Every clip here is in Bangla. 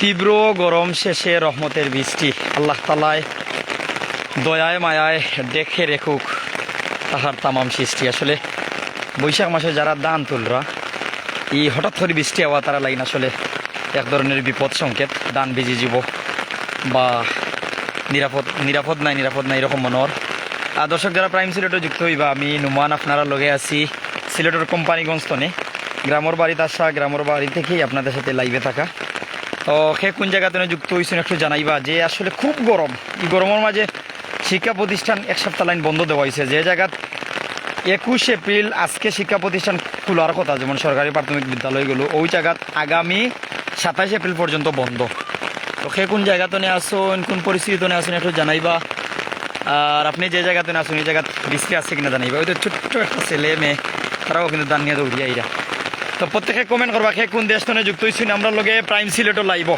তীব্র গরম শেষে রহমতের বৃষ্টি। আল্লাহ তালায় দয়ায় মায়ায় দেখে রেখুক তাহার তামাম সৃষ্টি। আসলে বৈশাখ মাসে যারা দান তুলরা, এই হঠাৎ করে বৃষ্টি হওয়া তারা লাইন আসলে এক ধরনের বিপদ সংকেত। দান ভিজে যাব বা নিরাপদ নিরাপদ নাই নিরাপদ নাই এরকম মনোর আর দর্শক যারা প্রাইম সিলেটে যুক্ত হইবা, আমি নুমান আপনারা লগে আছি সিলেটের কোম্পানিগঞ্জ তনে। গ্রামের বাড়িতে আসা গ্রামের বাড়ি থেকেই আপনাদের সাথে লাইভে থাকা। সে কোন জায়গাতে যুক্ত হয়েছেন একটু জানাইবা যে আসলে খুব গরম। এই গরমের মাঝে শিক্ষা প্রতিষ্ঠান এক সপ্তাহ লাইন বন্ধ দেওয়া হয়েছে যে জায়গাত একুশ এপ্রিল আজকে শিক্ষা প্রতিষ্ঠান খোলার কথা, যেমন সরকারি প্রাথমিক বিদ্যালয়গুলো ওই জায়গাত আগামী সাতাইশ এপ্রিল পর্যন্ত বন্ধ। তো সে কোন জায়গাতে নিয়ে আসুন, কোন পরিস্থিতিতে নিয়ে আসুন একটু জানাইবা। আর আপনি যে জায়গাতে না আসুন, এই জায়গাত বৃষ্টি আছে কিনা জানাইবা। ওই তো ছোট্ট একটা ছেলে, মেয়ে, তারাও কিন্তু দান নিয়ে দৌড়িয়ে তো প্রত্যেকে কমেন্ট করবা সে কোন দেশ থেকে যুক্ত হয়েছেন আমরা লগে প্রাইম সিলেটও লাইব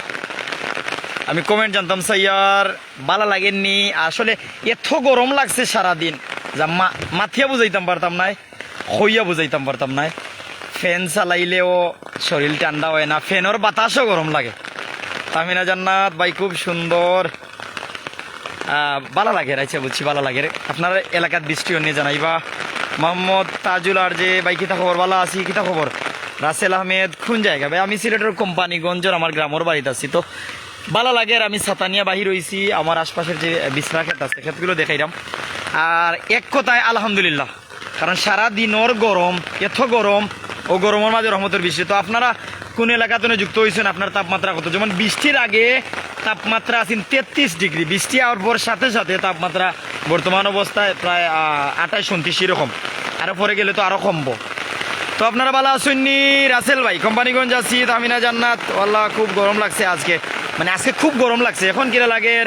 আমি কমেন্ট জানতাম সাইয়ার বালা লাগেননি। আসলে এত গরম লাগছে সারাদিন। যা মাথিয়া বুঝাইতাম পারতাম নাই, হইয়া বুঝাইতাম পারতাম নাই। ফ্যান চালাইলেও শরীর ঠান্ডা হয় না, ফ্যানের বাতাসও গরম লাগে। তামিনা জান্নাত ভাই খুব সুন্দর। ভালো লাগে রাইছে বুঝছি ভালো লাগে আপনার এলাকার বৃষ্টি নিয়ে জানাইবা। মোহাম্মদ তাজুল আর যে, ভাই কিতা খবর? ভালো আছি কিতা খবর? রাসেল আহমেদ কোন জায়গা। ভাই, আমি সিলেটের কোম্পানিগঞ্জের আমার গ্রামের বাড়িতে আছি, তো ভালো লাগে আর আমি সাতানিয়া বাহির হয়েছি আমার আশপাশের যে বিশ্রা ক্ষেত আছে, ক্ষেতগুলো দেখাইলাম। আর এক কথায় আলহামদুলিল্লাহ, কারণ সারা দিনর গরম, এত গরম, ও গরমের মাঝে রহমতের বৃষ্টি তো আপনারা কোন এলাকাতে যুক্ত হয়েছেন আপনার তাপমাত্রা কত? যেমন বৃষ্টির আগে তাপমাত্রা আছেন তেত্রিশ ডিগ্রি, বৃষ্টি হওয়ার পর সাথে সাথে তাপমাত্রা বর্তমান অবস্থায় প্রায় আঠাশ, উনত্রিশ এরকম। আরও পরে গেলে তো আরও কমবো। তো আপনারা ভালো আছেন নি? রাসেল ভাই, কোম্পানিগঞ্জ আছি, তামিনা জান্নাত। আল্লাহ খুব গরম লাগছে আজকে। মানে আজকে খুব গরম লাগছে। এখন কিরা লাগে?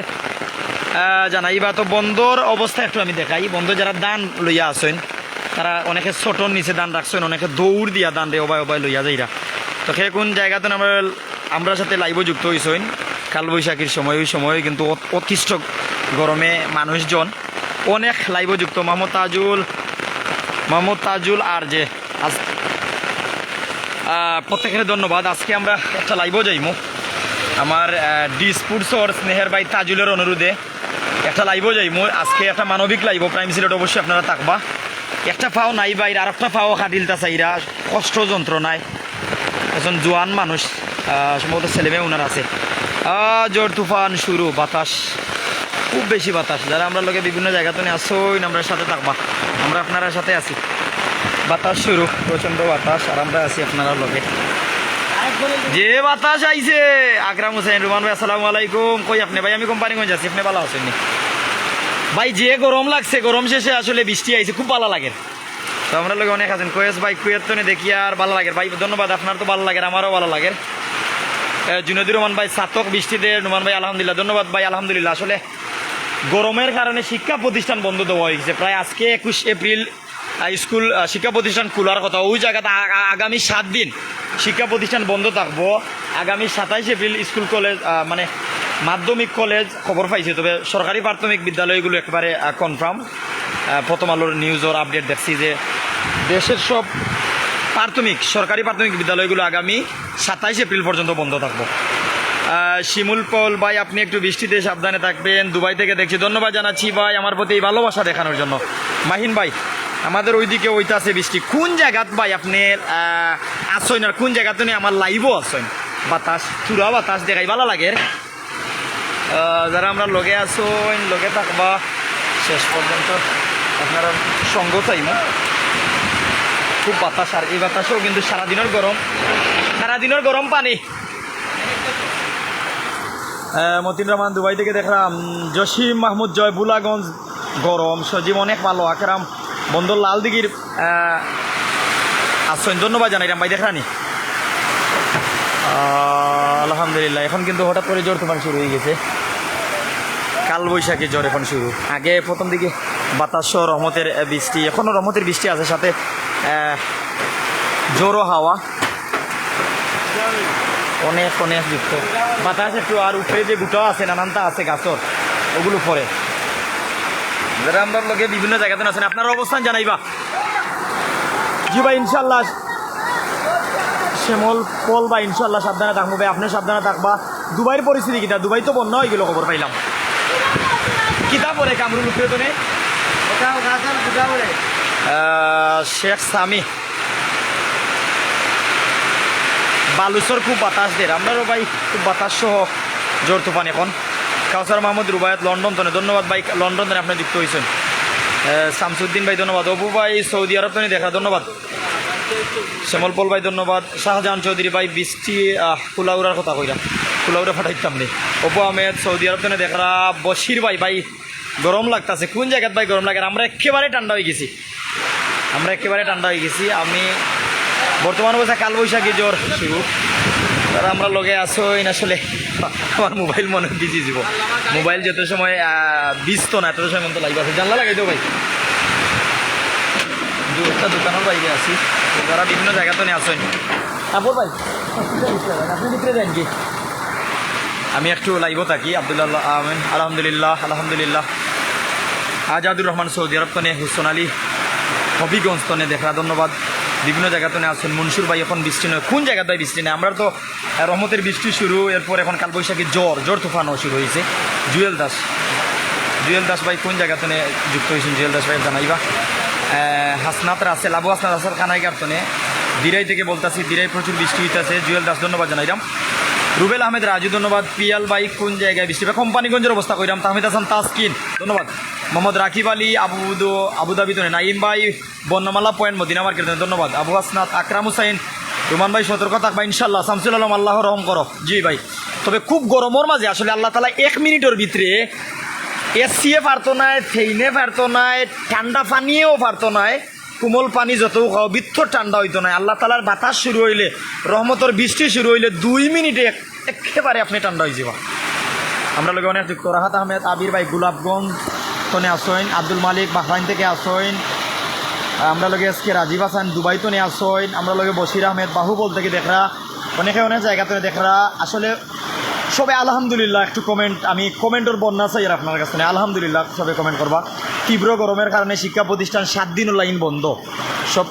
জানাই বা তো বন্দর অবস্থা একটু আমি দেখাই। বন্ধ যারা দান লইয়া আছেন, তারা অনেকে ছোটর নিচে দান রাখছেন, অনেকে দৌড় দিয়া দান রে অবাই অবাই লইয়া যাইরা। তো সে কোন জায়গাতে আমরা আমরা সাথে লাইভ যুক্ত হয়েছেন কালবৈশাখীর সময়, ওই সময় কিন্তু অত- অতিষ্ঠ গরমে মানুষজন অনেক লাইভ যুক্ত। মোহাম্মদ তাজুল মোহাম্মদ তাজুল আর যে আজ প্রত্যেকের ধন্যবাদ। আজকে আমরা একটা লাইভও যাইমু। আমার ডি স্পোর্টসর স্নেহের ভাই তাজুলের অনুরোধে একটা লাইভও যাইমু। আজকে একটা মানবিক লাইভ প্রাইম সিলেট অবশ্যই আপনারা থাকবা একটা ফাও নাই বাইরে আর একটা ফাও খাটিলতা চাইরা কষ্ট যন্ত্রণায় একজন জোয়ান মানুষ সম্ভবত ছেলেমেয়ে ওনার আছে। জোর তুফান শুরু, বাতাস, খুব বেশি বাতাস। যারা আমরা লোকে বিভিন্ন জায়গাতে আসই আমরা সাথে থাকবা আমরা আপনারা সাথে আছি। বাতাস শুরু প্রচণ্ড বাতাস আর আমরা আছি আপনারা লোকে যে বাতাস আইছে আকরাম হোসেন রুমান ভাই আসসালামু আলাইকুম। কই আপনি ভাই? আমি কোম্পানিগঞ্জ আছি আপনি ভালো আছেন ভাই যে গরম লাগছে গরম শেষে আসলে বৃষ্টি আইছে খুব ভালো লাগে। তো আমরা লোক অনেক আছেন। কোয়েস ভাই কুয়েত তো দেখি আর ভালো লাগে। ভাই ধন্যবাদ আপনার তো ভালো লাগে আমারও ভালো লাগে। এ, জুনদুর রহমান ভাই সাতক বৃষ্টিতে রুমান ভাই আলহামদুলিল্লাহ ধন্যবাদ ভাই আলহামদুলিল্লাহ। আসলে গরমের কারণে শিক্ষা প্রতিষ্ঠান বন্ধ দেওয়া হয়েছে প্রায় আজকে একুশ এপ্রিল স্কুল শিক্ষা প্রতিষ্ঠান খোলার কথা। ওই জায়গাতে আগামী সাত দিন শিক্ষা প্রতিষ্ঠান বন্ধ থাকব। আগামী সাতাইশ এপ্রিল স্কুল কলেজ মানে মাধ্যমিক কলেজ খবর পাইছে। তবে সরকারি প্রাথমিক বিদ্যালয়গুলো একেবারে কনফার্ম প্রথম আলোর নিউজের আপডেট দেখছি যে দেশের সব প্রাথমিক, সরকারি প্রাথমিক বিদ্যালয়গুলো আগামী সাতাইশ এপ্রিল পর্যন্ত বন্ধ থাকব। শিমুল পল ভাই, আপনি একটু বৃষ্টিতে সাবধানে থাকবেন। দুবাই থেকে দেখছি। ধন্যবাদ জানাচ্ছি ভাই, আমার প্রতি এই ভালোবাসা দেখানোর জন্য। মাহিন ভাই আমাদের ওইদিকে আছে বৃষ্টি। কোন জায়গাত ভাই আপনি আসেন আর কোন জায়গাতে নিয়ে আমার লাইভও আসেন বাতাস, চূড়া বাতাস দেখাই ভালো লাগে। যারা আমরা লগে আসেন লগে থাকবা, শেষ পর্যন্ত আপনারা সঙ্গ চাইমো খুব বাতাস, আর এই বাতাসও কিন্তু সারাদিনের গরম। সারাদিনের গরম পানি। মতিন রহমান দুবাই থেকে দেখলাম, জসিম মাহমুদ জয়, বুলাগঞ্জ, গরম। সজীব অনেক ভালো, আকেরাম। বন্দর লাল দিঘির আসছেন ধন্যবাদ জানাইলাম ভাই দেখানি আলহামদুলিল্লাহ, এখন কিন্তু হঠাৎ করে জ্বর তুফান শুরু হয়ে গেছে। কাল বৈশাখী জ্বর এখন শুরু। আগে প্রথম দিকে বাতাস রহমতের বৃষ্টি এখনও রহমতের বৃষ্টি আছে সাথে জোরও হাওয়া। অনেক অনেক যুক্ত। বাতাস একটু আর উপরে যে গুটা আছে, নানানটা আছে গাছর, ওগুলো পরে যারা আমরা লোকে বিভিন্ন জায়গাতে আছেন। আপনার অবস্থান জানাইবা। জি ভাই ইনশাল্লাহ শ্যামল পল বা ইনশাল্লাহ সাবধানে থাকব ভাই। আপনি সাবধানে থাকবা। দুবাইয়ের পরিস্থিতি কিতা দুবাই তো বন্যা হয়ে গেল খবর পাইলাম। কিতা পরে কামরুল রে শেখ সামি। বালুচর খুব বাতাস দের আমরাও ভাই খুব বাতাস সহ জোর তুফান এখন। কাউসার মাহমুদ রুবায়ত লন্ডন তনে ধন্যবাদ ভাই, লন্ডন তনে আপনি যুক্ত হয়েছেন। শামসুদ্দিন ভাই, ধন্যবাদ। অপু ভাই, সৌদি আরব তনে দেখা, ধন্যবাদ। শ্যামলপল ভাই, ধন্যবাদ। শাহজাহান চৌধুরী ভাই, বৃষ্টি কুলাউরার কথা কইরা। কুলাউরা ফাটাইতাম নি। অপু আহমেদ, সৌদি আরব তনে দেখা, বশির ভাই ভাই, গরম লাগতাছে। কোন জায়গাত ভাই গরম লাগে? আমরা একেবারে ঠান্ডা হয়ে গেছি। আমরা একেবারে ঠান্ডা হয়ে গেছি। আমি বর্তমান অবস্থা কালবৈশাখী জ্বর। শুরু আর আমরা লগে আসোই আসলে। আমার মোবাইল মনে বিজি যাব মোবাইল যত সময় বিজতো না, তত সময় মতো লাগবে। আছে জানলা লাগাই দেবো ভাই। দু দোকানের বাইরে আছি। তারা বিভিন্ন জায়গা তো নিয়ে আসেন। আপর ভাই, আপনি ভিতরে দেন কি? আমি একটু লাইভ থাকি, আবদুল্লাহ আমিন। আলহামদুলিল্লাহ আলহামদুলিল্লাহ। আজাদুর রহমান সৌদি আরব তনে হুসন আলী হবিগঞ্জ তনে দেখা, ধন্যবাদ। বিভিন্ন জায়গা তনে আছেন। মনসুর ভাই এখন বৃষ্টি নয়। কোন জায়গায় ভাই বৃষ্টি নেই? আমরা তো রহমতের বৃষ্টি শুরু, এরপর এখন কালবৈশাখী জ্বর জ্বর তুফানও শুরু হয়েছে। জুয়েল দাস। জুয়েল দাস ভাই কোন জায়গা তনে যুক্ত হয়েছেন? জুয়েল দাস ভাই জানাইবা। হাসনাত রাসেল, আবু হাসনাত রাসেল কানাইগার তনে দিরাই থেকে বলতাছি দিরাই প্রচুর বৃষ্টি হইতেছে। জুয়েল দাস, ধন্যবাদ জানাইলাম রুবেল আহমেদ রাজু, ধন্যবাদ। পিয়াল ভাই কোন জায়গায় বৃষ্টি? বা কোম্পানিগঞ্জের অবস্থা কইরাম। তাহমিদ হাসান তাসকিন, ধন্যবাদ। মোহাম্মদ রাকিব আলী আবুদো আবুধাবি তো নাইম ভাই, বর্ণমালা, পয়েন্ট মদিনা মার্কেট ধন্যবাদ। আবু হাসনাত, আকরাম হুসাইন, রুমান ভাই, সতর্ক থাকবা ইনশাল্লাহ শামসুল আলম আল্লাহ রহম করো। জি ভাই, তবে খুব গরমের মাঝে, আসলে আল্লাহ তালা এক মিনিটের ভিতরে এসিয়ে পারতো নাই থেইনে পারতো নাই, ঠান্ডা পানিয়েও পারতো নাই, কোমল পানি যত খাও, বৃত্ত ঠান্ডা হইতো না আল্লাহ তালার বাতাস শুরু হইলে, রহমতর বৃষ্টি শুরু হইলে দুই মিনিটে এক- একেবারে আপনি ঠান্ডা হয়ে যাবা। আমরা লোক অনেক রাহাত আহমেদ, আবির ভাই, গোলাপগঞ্জ। তনে আসইন, আব্দুল মালিক বাহরাইন থেকে আসইন, আমরা লগে আজকে রাজীব হাসান দুবাই তো নিয়ে আসইন, আমরা লগে বশির আহমেদ বাহুবল থেকে দেখরা, অনেকে অনেক জায়গা জায়গাতে দেখরা। আসলে সবে আলহামদুলিল্লাহ, একটু কমেন্ট আমি কমেন্টের বন্যা চাই আর আপনার কাছে আলহামদুলিল্লাহ, সবে কমেন্ট করবা। তীব্র গরমের কারণে শিক্ষা প্রতিষ্ঠান সাত দিন লাইন বন্ধ। সব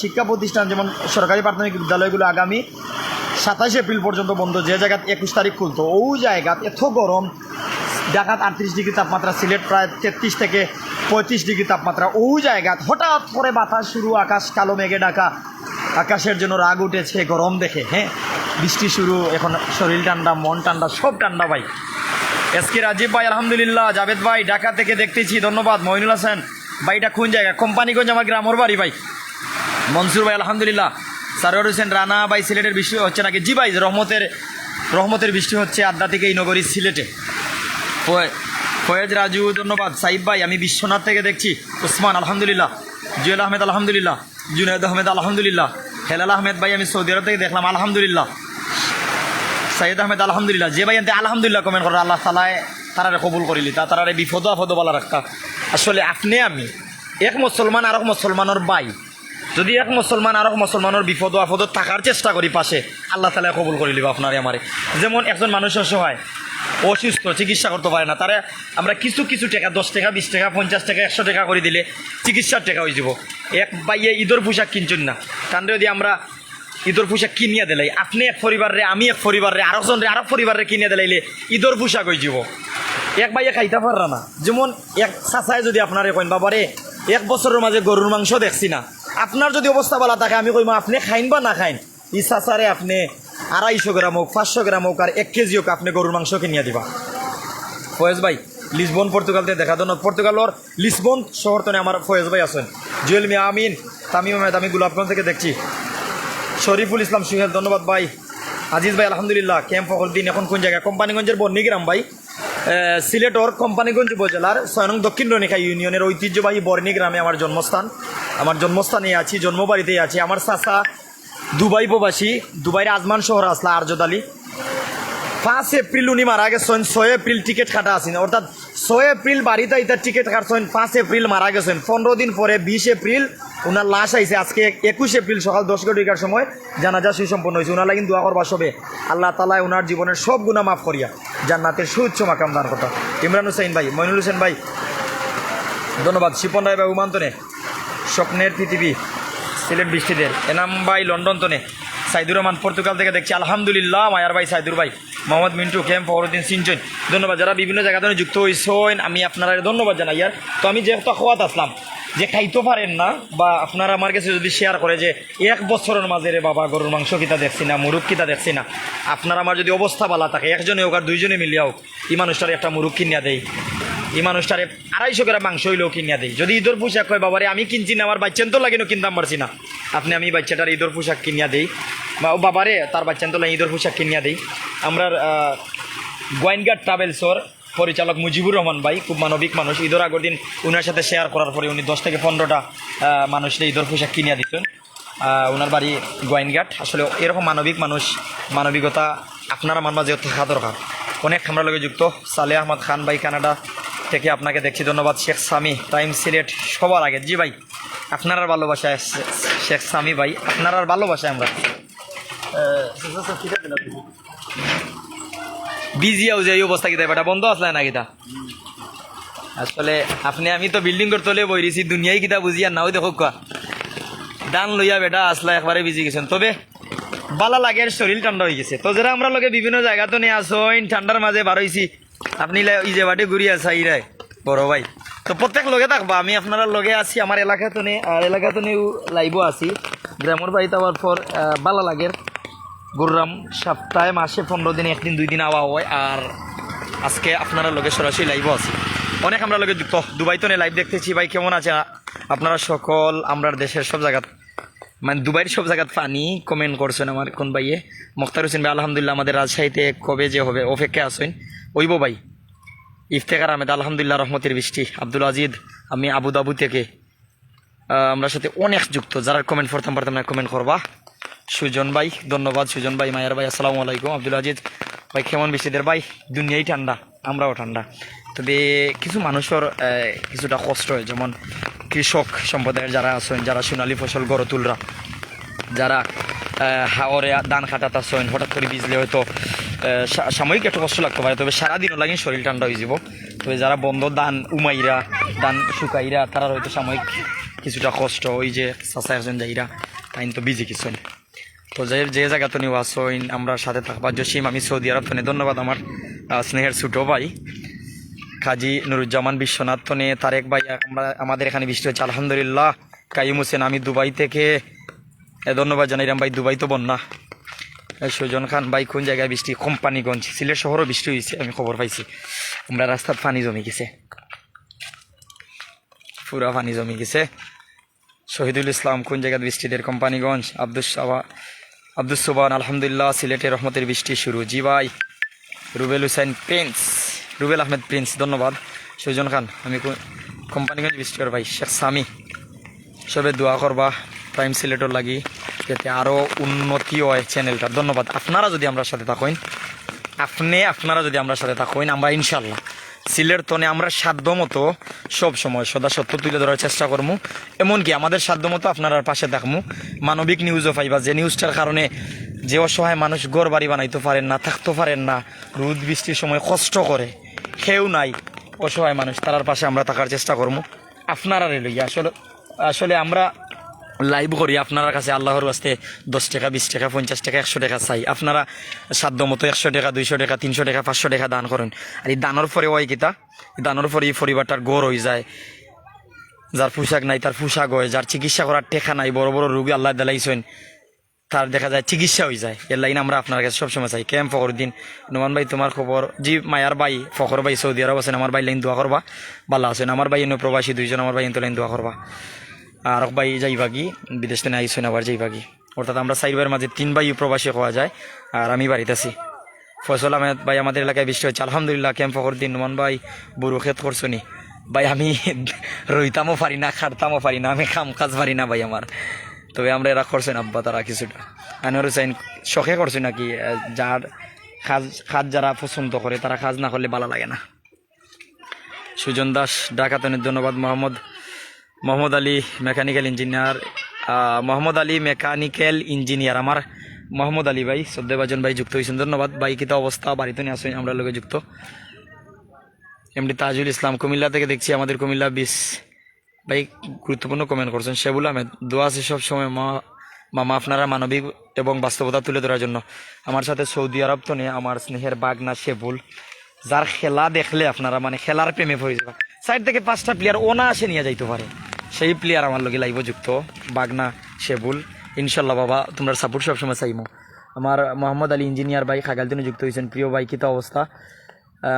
শিক্ষা প্রতিষ্ঠান যেমন সরকারি প্রাথমিক বিদ্যালয়গুলো আগামী সাতাশ এপ্রিল পর্যন্ত বন্ধ। যে জায়গাত একুশ তারিখ খুলতো ওই জায়গাত এত গরম ঢাকাত আটত্রিশ ডিগ্রি তাপমাত্রা, সিলেট প্রায় তেত্রিশ থেকে পঁয়ত্রিশ ডিগ্রি তাপমাত্রা। ওই জায়গা হঠাৎ করে বাতাস শুরু, আকাশ কালো, মেঘে ডাকা আকাশের জন্য রাগ উঠেছে, গরম দেখে হ্যাঁ? বৃষ্টি শুরু, এখন শরীর ঠান্ডা, মন ঠান্ডা, সব ঠান্ডা ভাই। এসকে রাজীব ভাই, আলহামদুলিল্লাহ। জাভেদ ভাই, ঢাকা থেকে দেখতেছি, ধন্যবাদ। মহিনুল হাসান, ভাইটা কোন জায়গা? কোম্পানিগঞ্জ, আমার গ্রামর বাড়ি ভাই। মনসুর ভাই, আলহামদুলিল্লাহ। সারোয়ার হোসেন রানা ভাই, সিলেটের বৃষ্টি হচ্ছে নাকি? জি ভাই, রহমতের রহমতের বৃষ্টি হচ্ছে আড্ডা থেকে এই নগরী সিলেটে। ফয়েজ রাজু, ধন্যবাদ। সাইব ভাই, আমি বিশ্বনাথ থেকে দেখছি। উসমান, আলহামদুলিল্লাহ। জুয়েল আহমেদ, আলহামদুলিল্লাহ। জুনায়দ আহমেদ, আলহামদুলিল্লাহ। হেলাল আহমেদ ভাই, আমি সৌদি আরব থেকে দেখলাম, আলহামদুলিল্লাহ। সাইদ আহমেদ, আলহামদুলিল্লাহ। যে ভাই এনতে আলহামদুলিল্লাহ কমেন্ট করে, আল্লাহ তালায় তারারে কবুল করিলি তা তারারে বিপদ আপদ বলা রাখতা। আসলে আপনি, আমি, এক মুসলমান আর এক মুসলমানের বাই যদি এক মুসলমান আর এক মুসলমানের বিপদ আপদ থাকার চেষ্টা করি পাশে, আল্লাহ তালা কবুল করে লিবা আপনারে আমারে। যেমন একজন মানুষ অসহায় অসুস্থ, চিকিৎসা করতে পারে না। তারা আমরা কিছু কিছু টাকা, দশ টাকা, বিশ টাকা, পঞ্চাশ টাকা, একশো টাকা করে দিলে চিকিৎসার টাকা হয়ে যাব। এক বাইয়ে ঈদের পোশাক কিনছেন না। কারণ যদি আমরা ঈদর পোশাক কিনিয়া দিলাই। আপনি এক পরিবারে আমি এক পরিবারে আরেকজন আরেক পরিবারে কিনিয়া দিলাইলে ঈদর পোশাক হয়ে যাব। এক বাইয়ে খাইতে পাররা না। যেমন এক চাচাই যদি আপনার কইন, বাবারে, এক বছরের মাঝে গরুর মাংস দেখছি না। আপনার যদি অবস্থা বলা থাকে, আমি কইম, আপনি খাইন বা না খাইন? ই চাচারে আপনি আড়াইশো গ্রাম হোক, পাঁচশো গ্রাম হোক আর এক কেজি হোক আপনি গরুর মাংস কিনিয়া দিবা। ফয়েজ ভাই, লিসবন, পর্তুগালতে দেখা দন। পর্তুগালর লিসবন শহর তো আমার ফয়েজ ভাই আছেন। জুয়েল মিয়া, আমিন, তামিম আহমেদ, আমি গোলাপগঞ্জ থেকে দেখছি। শরীফুল ইসলাম, সুহেল, ধন্যবাদ ভাই। আজিজ ভাই, আলহামদুলিল্লাহ, ক্যাম্প দিন এখন কোন জায়গায়? কোম্পানিগঞ্জের বর্ণিগ্রাম ভাই। সিলেটর কোম্পানিগঞ্জ উপজেলার ছয় নং দক্ষিণ রনিকা ইউনিয়নের ঐতিহ্যবাহী বর্ণি গ্রামে আমার জন্মস্থান। আমার জন্মস্থানে আছি, জন্মবাড়িতেই আছি। আমার চাচা দুবাই প্রবাসী দুবাইয়ের আজমান শহর আসলা আরজদ আলী। পাঁচ এপ্রিল উনি মারা গেছেন, ছয় এপ্রিল টিকিট কাটা আছেন অর্থাৎ ছয় এপ্রিল বাড়িতে ইতার টিকিট কাটছেন, পাঁচ এপ্রিল মারা গেছেন। পনেরো দিন পরে, বিশ এপ্রিল ওনার লাশ আইছে। আজকে একুশ এপ্রিল সকাল দশ ঘটিকার সময় জানাজা সুসম্পন্ন হয়েছে। ওনার লাগিন দোয়া করবা সবে। আল্লাহ তালায় ওনার জীবনের সব গুণা মাফ করিয়া জান্নাতের সুউচ্চ মাকাম দান কথা ইমরান হুসেন ভাই, মইনুল হোসেন ভাই, ধন্যবাদ। শিপন রায় ভাই, উমান্তনে, স্বপ্নের পৃথিবী। সিলেট বৃষ্টিদের এনাম ভাই লন্ডন তনে সাইদুর রহমান পর্তুগাল থেকে দেখছি। আলহামদুলিল্লাহ, মায়ার ভাই সাইদুর ভাই। মোহাম্মদ মিন্টু কেম ফখরুদ্দিন সিনচন। ধন্যবাদ, যারা বিভিন্ন জায়গা যুক্ত হয়েছেন আমি আপনারা ধন্যবাদ জানাই। আর তো আমি যে তখওয়াত আসলাম, যে খাইতে পারেন না, বা আপনারা আমার কাছে যদি শেয়ার করে যে এক বছরের মাঝে রে বাবা গরুর মাংস কিতা দেখছি না, মুরুখ কিতা দেখছি না, আপনার আমার যদি অবস্থা বালা থাকে, একজনে হোক আর দুইজনে মিলিয়া হোক, এই মানুষটার একটা মুরুখ কিনিয়া দেয় এই মানুষটারে আড়াইশো গ্রাম মাংস হইলেও কিনিয়া দেয় যদি ঈদের পোশাক হয়, বাবারে, আমি কিনছি না, আমার বাচ্চান তো লাগিনো কিনতাম পারছি না। আপনি, আমি বাচ্চাটার ঈদের পোশাক কিনিয়া দেই। বা ও বাবারে, তার বাচ্চান তো লাগে ঈদের পোশাক কিনিয়া দেই। আমরা গোয়াইনঘাট ট্রাভেলসর পরিচালক মুজিবুর রহমান ভাই, খুব মানবিক মানুষ। ঈদের আগের দিন উনার সাথে শেয়ার করার পরে উনি দশ থেকে পনেরোটা মানুষের ঈদের পোশাক কিনিয়া দিতেন ওনার বাড়ি গোয়াইনঘাট আসলে এরকম মানবিক মানুষ, মানবিকতা আপনার আমার মাঝে থাকা দরকার। অনেক আমরা লগে যুক্ত। সালে আহমদ খান ভাই, কানাডা। থেকে আপনাকে দেখছি, ধন্যবাদ শেখ সামি। টাইম সিলেট সবার আগে। জি ভাই, আপনার আর ভালোবাসায় শেখ সামি ভাই, আপনার আর ভালোবাসায় আমরা বিজি যে এই অবস্থা কিতা বেটা বন্ধ আসলে না কিতা? আসলে আপনি, আমি তো বিল্ডিং করতে হলে বইরিছি দুনিয়ায় কিতা বুঝিয়া নাও দেখো কোয়া দান লইয়া বেটা আসলা, একবারে বিজি গেছেন। তবে বালা লাগে আর শরীর ঠান্ডা হয়ে গেছে। তো যারা আমরা লগে বিভিন্ন জায়গা তো নিয়ে আসইন ঠান্ডার মাঝে বার হইছি আপনি যে বাটে ঘুরি আসা ইরাই বড় ভাই। তো প্রত্যেক লগে থাকবা, আমি আপনারা লগে আছি, আমার এলাকা তো নেই আর এলাকা তো নেই লাইবও আছি। গ্রামের বাড়িতে আবার পর বালা লাগে। গুররাম সপ্তাহে মাসে পনেরো দিন, একদিন, দুই দিন আওয়া হয়, আর আজকে আপনারা লগে সরাসরি লাইভও আছে। অনেক আমরা লগে দুবাই তো নেই লাইভ দেখতেছি, ভাই কেমন আছে? আপনারা সকল আমরা দেশের সব জায়গাত মানে দুবাইয়ের সব জায়গাত পানি কমেন্ট করছেন আমার কোন ভাইয়ে। মুখতার হোসেন ভাই, আলহামদুলিল্লাহ আমাদের রাজশাহীতে কবে যে হবে অপেক্ষা আছেন। ওইব ভাই, ইফতেখার আহমেদ, আলহামদুলিল্লাহ রহমতের বৃষ্টি। আব্দুল আজিদ আমি আবুদাবু থেকে। আমরা সাথে অনেক যুক্ত, যারা কমেন্ট করতাম পারতাম না কমেন্ট করবা। সুজন ভাই, ধন্যবাদ সুজন ভাই, মায়ার ভাই, আসসালামু আলাইকুম। আব্দুল আজিজ, ভাই, কেমন বৃষ্টিদের ভাই, দুনিয়াই ঠান্ডা। আমরাও ঠান্ডা। তবে কিছু মানুষের কিছুটা কষ্ট হয়, যেমন কৃষক সম্প্রদায়ের যারা আছেন, যারা সোনালী ফসল গড়ে তুলরা, যারা হাওরে ধান খাটাত আছেন, হঠাৎ করে বিজলে হয়তো সাময়িক একটু কষ্ট লাগতে পারে, তবে সারাদিনও লাগে শরীর ঠান্ডা হয়ে যাব। তবে যারা বন্ধ দান উমাইরা দান শুকাইরা, তারা হয়তো সাময়িক কিছুটা কষ্ট, ওই যে চাচা একজন যাইরা তাই তো বিজি কিছু তো যে যে জায়গা তো নিয়ে আসইন আমরা সাথে থাকবা। জসিম, আমি সৌদি আরব তনে ধন্যবাদ আমার স্নেহের ছোটো ভাই, কাজী নুরুজ্জামান বিশ্বনাথ তনে তারেক ভাই, আমরা, আমাদের এখানে বৃষ্টি হচ্ছে। আলহামদুলিল্লাহ কাইম হোসেন, আমি দুবাই থেকে। ধন্যবাদ জানাইলাম ভাই, দুবাই তো বন্যা। সুজন খান, ভাই, কোন জায়গায় বৃষ্টি? কোম্পানিগঞ্জ, সিলেট শহরও বৃষ্টি হয়েছে আমি খবর পাইছি। আমরা রাস্তার পানি জমে গেছে। পুরা পানি জমে গেছে। শহীদুল ইসলাম, কোন জায়গায় বৃষ্টিদের কোম্পানিগঞ্জ আব্দুল সাবা আব্দুল সোবান আলহামদুলিল্লাহ, সিলেটে রহমতের বৃষ্টি শুরু। জি ভাই, রুবেল হুসাইন প্রিন্স। রুবেল আহমেদ প্রিন্স, ধন্যবাদ। সুজন খান, আমি কোম্পানিগঞ্জ বৃষ্টির ভাই, শেখ সামি। সবে দোয়া করবা, প্রাইম সিলেটর লাগি, যাতে আরও উন্নতি হয় চ্যানেলটার ধন্যবাদ। আপনারা যদি আমরা সাথে থাকেন, আপনি, আপনারা যদি আমরা সাথে থাকেন, আমরা ইনশাল্লাহ সিলের তনে আমরা সাধ্য মতো সব সময় সদা সত্য তুলে ধরার চেষ্টা করব এমনকি আমাদের সাধ্য মতো আপনার পাশে থাকব মানবিক নিউজও পাইবা, যে নিউজটার কারণে যে অসহায় মানুষ গড় বাড়ি বানাইতে পারেন না, থাকতে পারেন না, রোদ বৃষ্টির সময় কষ্ট করে, কেউ নাই অসহায় মানুষ তারার পাশে আমরা থাকার চেষ্টা করব আপনারা লইয়া, আসলে আসলে আমরা লাইভ করি, আপনার কাছে আল্লাহর কাছে দশ টাকা, বিশ টাকা, পঞ্চাশ টাকা, একশো টাকা চাই। আপনারা সাধ্য মতো একশো টাকা, দুইশো টাকা, তিনশো টাকা, পাঁচশো টাকা দান করেন। আর এই দানের পরে ওই কিতা দানের পরে এই পরিবারটার গড় হয়ে যায়। যার পোশাক নাই, তার পোশাক হয়। যার চিকিৎসা করার টেকা নাই, বড় বড় রোগী আল্লাহ দেলাইছেন, তার দেখা যায় চিকিৎসা হয়ে যায়। এর লাইন আমরা আপনার কাছে সবসময় চাই। কেম ফখরুদ্দিন নোমান ভাই, তোমার খবর? জি, মায়ার ভাই, ফখর ভাই সৌদি আরব আছেন। আমার ভাই লাইন দোয়া করবা। ভালো আছেন। আমার ভাই এনে প্রবাসী দুইজন, আমার ভাই এনে লাইন দোয়া করবা। আর ভাই যাইবা কি বিদেশ থেকে আইসেন আবার যাইবা কি অর্থাৎ আমরা ভাইয়ের মাঝে তিন ভাই প্রবাসী হওয়া যায়, আর আমি বাড়িতে আছি। ফসল আহমেদ ভাই আমাদের এলাকায় বৃষ্টি হচ্ছে। আলহামদুলিল্লাহ কেম ফখরুদ্দিন নোমান ভাই, বুড়ো ক্ষেত করছনি ভাই, আমি রইতামও পারি না, খাটতামও পারি না, আমি কাম কাজ পারি না ভাই আমার। তবে আমরা এরা করছেন আব্বা তারা কিছুটা। আনোয়ার হুসাইন শখে করছে নাকি? যার কাজ কাজ যারা পছন্দ করে, তারা কাজ না করলে ভালো লাগে না। সুজন দাস, ডাকাতনের ধন্যবাদ, Mohammad. Mohammad Ali mechanical engineer Mohammad Ali mechanical engineer. আমার মোহাম্মদ আলী ভাই শ্রদ্ধেভাজন ভাই যুক্ত হয়েছেন। ধন্যবাদ। ভাই কিতা অবস্থা? বাড়িতে নিয়ে আসেন, আমরা লোকে যুক্ত। এমডি তাজুল ইসলাম, কুমিল্লা থেকে দেখছি আমাদের কুমিল্লা বিশ ভাই, গুরুত্বপূর্ণ কমেন্ট করছেন। শেবুল আহমেদ, দোয়া সব সময় মা, মামা আপনারা মানবিক এবং বাস্তবতা তুলে ধরার জন্য। আমার সাথে সৌদি আরব তো নেই, আমার স্নেহের বাগনা শেবুল। যার খেলা দেখলে আপনারা মানে খেলার প্রেমে পড়ে যাবে সাইড থেকে পাঁচটা প্লেয়ার ওনা আসে নিয়ে যাইতে পারে। সেই প্লেয়ার আমার লগে লাইভ যুক্ত। বাগনা, শেবুল, ইনশাল্লাহ বাবা, তোমরা সাপোর্ট সবসময় চাইমো। আমার মোহাম্মদ আলী ইঞ্জিনিয়ার ভাই খাগালদিনে যুক্ত হয়েছেন প্রিয় ভাই কিতা অবস্থা?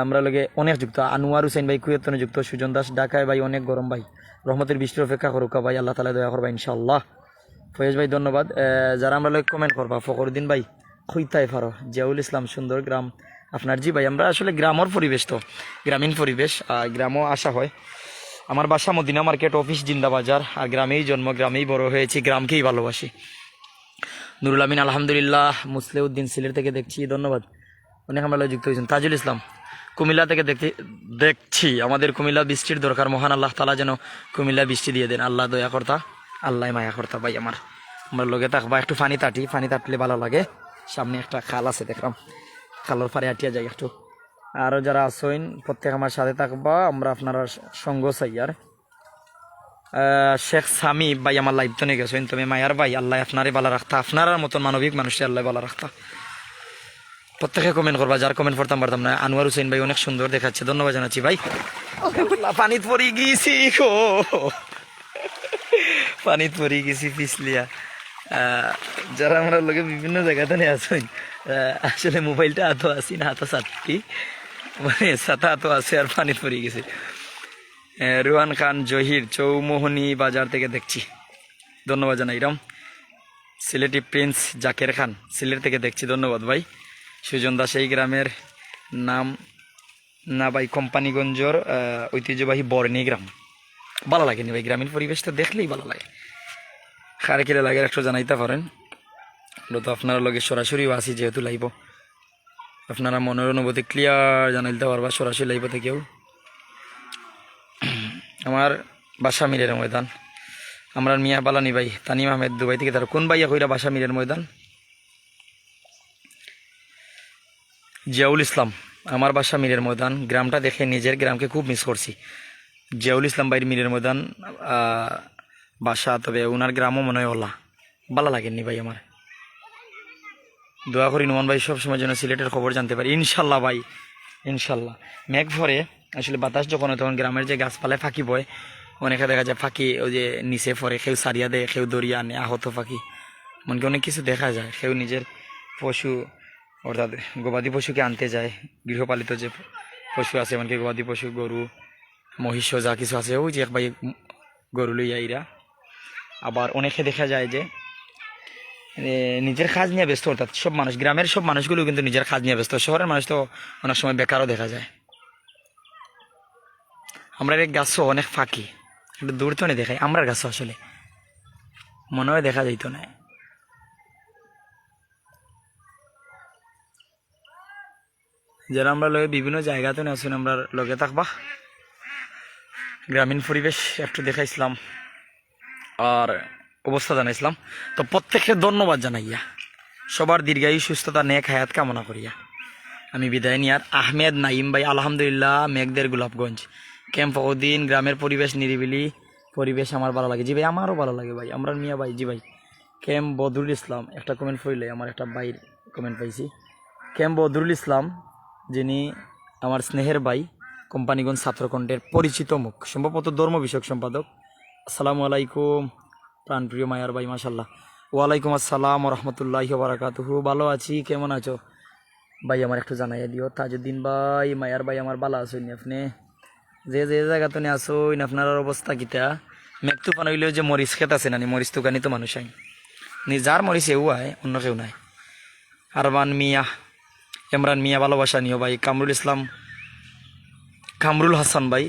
আমরা লগে অনেক যুক্ত। আনোয়ার হুসেন ভাই কুয়েতনে যুক্ত। সুজন দাস, ঢাকায় ভাই, অনেক গরম ভাই। রহমতের বৃষ্টির অপেক্ষা করুকা ভাই, আল্লাহ তালা দয়া করবা ইনশাল্লাহ। ফয়েজ ভাই, ধন্যবাদ। যারা আমরা লগে কমেন্ট করবা, ফখরুদ্দিন ভাই খুইতাই ফারো। জিয়াউল ইসলাম সুন্দর গ্রাম। আপনার জি ভাই, আমরা আসলে গ্রামর পরিবেশ তো, গ্রামীণ পরিবেশ গ্রামও আসা হয়। আমার বাসা মদিনা মার্কেট, অফিস জিন্দা বাজার আর গ্রামেই জন্ম, গ্রামেই বড় হয়েছি, গ্রামকেই ভালোবাসি। নুরুল আমিন, আলহামদুলিল্লাহ, মুসলিউদ্দিন সিলেট থেকে দেখছি, ধন্যবাদ। অনেক আমরা যুক্ত হয়েছেন। তাজুল ইসলাম, কুমিল্লা থেকে দেখতে, দেখছি, আমাদের কুমিল্লা বৃষ্টির দরকার। মহান আল্লাহ তালা যেন কুমিল্লা বৃষ্টি দিয়ে দেন। আল্লাহ দয়া কর্তা, আল্লাহ মায়া কর্তা ভাই আমার। আমার লগে থাকবা, একটু পানি তাটি পানি তাটলে ভালো লাগে। সামনে একটা খাল আছে, দেখলাম। খালের পারে আটিয়া যায় একটু। আরও যারা আসইন প্রত্যেক আমার সাথে থাকবা আমরা আপনারা সঙ্গ চাই আর। শেখ সামি ভাই আমার লাইভ তো নিয়ে গেছেন তুমি মায়ার ভাই আল্লাহ আপনারই ভালো রাখতা আপনার মতন মানবিক মানুষের আল্লাহ ভালো রাখতা। প্রত্যেকে কমেন্ট করবা যার কমেন্ট করতাম পারতাম না। আনোয়ার হুসেন ভাই অনেক সুন্দর দেখাচ্ছে ধন্যবাদ জানাচ্ছি ভাই। পানিত পড়ি গিয়েছি গো। পানিত পড়ি গেছি পিছলিয়া। যারা আমরা লোকে বিভিন্ন জায়গাতে নিয়ে আসেন আসলে মোবাইলটা হাতও আসি না হাতও সাতটি। মানে সাথে হাতও আছে আর পানিত পড়ে গেছে। রুহান খান, জহির, চৌমোহনী বাজার থেকে দেখছি। ধন্যবাদ জানাই, রাম। সিলেটি প্রিন্স জাকের খান, সিলেট থেকে দেখছি, ধন্যবাদ ভাই। সুজন দাস, এই গ্রামের নাম না ভাই কোম্পানিগঞ্জর ঐতিহ্যবাহী বর্ণী গ্রাম। ভালো লাগেনি ভাই, গ্রামীণ পরিবেশটা দেখলেই ভালো লাগে। খারে কিরে লাগে একটু জানাইতে পারেন। ওটা তো আপনারা লগে সরাসরিও আসি যেহেতু লাইব আপনারা মনের অনুভূতি ক্লিয়ার জানাইতে পারবা সরাসরি লাইব থেকেও। আমার বাসা মিলের ময়দান। আমরা মিয়া বালানি ভাই, তানিম আহমেদ দুবাই থেকে তার কোন ভাইয়া কইরা বাসা মিলের ময়দান? জিয়াউল ইসলাম, আমার বাসা মিরের ময়দান। গ্রামটা দেখে নিজের গ্রামকে খুব মিস করছি। জিয়াউল ইসলাম ভাইয়ের মিরের ময়দান বাসা, তবে ওনার গ্রামও মনে হয় ওলা। ভালো লাগেনি ভাই আমার। দোয়া করি নোমান ভাই সবসময় যেন সিলেটের খবর জানতে পারি। ইনশাল্লাহ ভাই, ইনশাল্লাহ। মেঘ ভরে, আসলে বাতাস যখন হয় তখন গ্রামের যে গাছপালায় ফাঁকি বয়, অনেকে দেখা যায় ফাঁকি ওই যে নিচে পরে কেউ সারিয়া দেয়, কেউ দরিয়া আনে, আহত ফাঁকি। মনকে অনেক কিছু দেখা যায়, কেউ নিজের পশু, অর্থাৎ গবাদি পশুকে আনতে যায়, গৃহপালিত যে পশু আছে, এমনকি গবাদি পশু, গরু, মহিষ, যা কিছু আছে, ওই যে এক ভাই গরু লইয়া ইরা আবার অনেকে দেখা যায় যে নিজের কাজ নিয়ে ব্যস্ত, অর্থাৎ সব মানুষ, গ্রামের সব মানুষগুলো কিন্তু নিজের কাজ নিয়ে ব্যস্ত। শহরের মানুষ তো অনেক সময় বেকারও দেখা যায়। আমরা এই গাছও অনেক ফাঁকি, কিন্তু দূর তো নেই দেখাই আমরার গাছও আসলে। মনে হয় দেখা যাইতো না। যারা আমরা লগে বিভিন্ন জায়গাতে আসুন আমরা লগে থাকবা। গ্রামীণ পরিবেশ একটু দেখাইছিলাম। আর অবস্থা জানাইছিলাম। তো প্রত্যেককে ধন্যবাদ জানাইয়া। সবার দীর্ঘায়ু সুস্থতা, নেক হায়াত কামনা করিয়া। আমি বিদায় নিয়ার আহমেদ নাইম ভাই, আলহামদুলিল্লাহ, মেঘদের গোলাপগঞ্জ। ক্যাম্প ওদিন গ্রামের পরিবেশ নিরিবিলি। পরিবেশ আমার ভালো লাগে। জি ভাই, আমারও ভালো লাগে ভাই। আমরা মিয়া ভাই, জি ভাই। ক্যাম্প বদরুল ইসলাম, একটা কমেন্ট পড়লে আমার একটা ভাইয়ের কমেন্ট পাইছি। ক্যাম্প বদরুল ইসলাম, যিনি আমার স্নেহের ভাই, কোম্পানিগঞ্জ ছাত্রকণ্ঠের পরিচিত মুখ। সম্ভবত ধর্ম বিষয়ক সম্পাদক। আসসালামু আলাইকুম। প্রাণপ্রিয় মায়ার ভাই মাসাল্লাহ ওয়ালাইকুম আসসালাম রহমতুল্লাহ বারাকাতুহু। ভালো আছি? কেমন আছো? ভাই, আমার একটু জানাই দিও। তাজউদ্দিন ভাই, মায়ার ভাই, আমার ভালো আছেন আপনি? যে যে জায়গা জায়গাতে আসুন আপনার অবস্থা কিতা মেঘ তুফান হইলেও যে মরিচ খেত আছে নানি মরিচ তুকানি তো মানুষ আই নি, যার মরিচ এও আয়, অন্য কেউ নাই। আরবান মিয়া, ইমরান মিয়া ভালোবাসা নিও ভাই। কামরুল ইসলাম, কামরুল হাসান ভাই।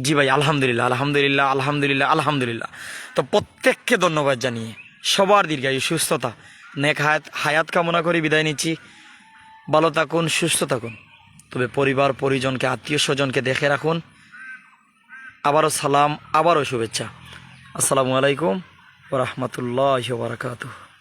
জি ভাই, আলহামদুলিল্লাহ আলহামদুলিল্লাহ আলহামদুলিল্লাহ আলহামদুলিল্লাহ। তো প্রত্যেককে ধন্যবাদ জানিয়ে সবার দীর্ঘায়ু সুস্থতা। নেক হায়াত হায়াত কামনা করে বিদায় নিচ্ছি। ভালো থাকুন, সুস্থ থাকুন। তবে পরিবার, পরিজনকে, আত্মীয় স্বজনকে দেখে রাখুন। আবারও সালাম, আবারও শুভেচ্ছা। আসসালামু আলাইকুম রহমতুল্লাহ বারাকাতুহ।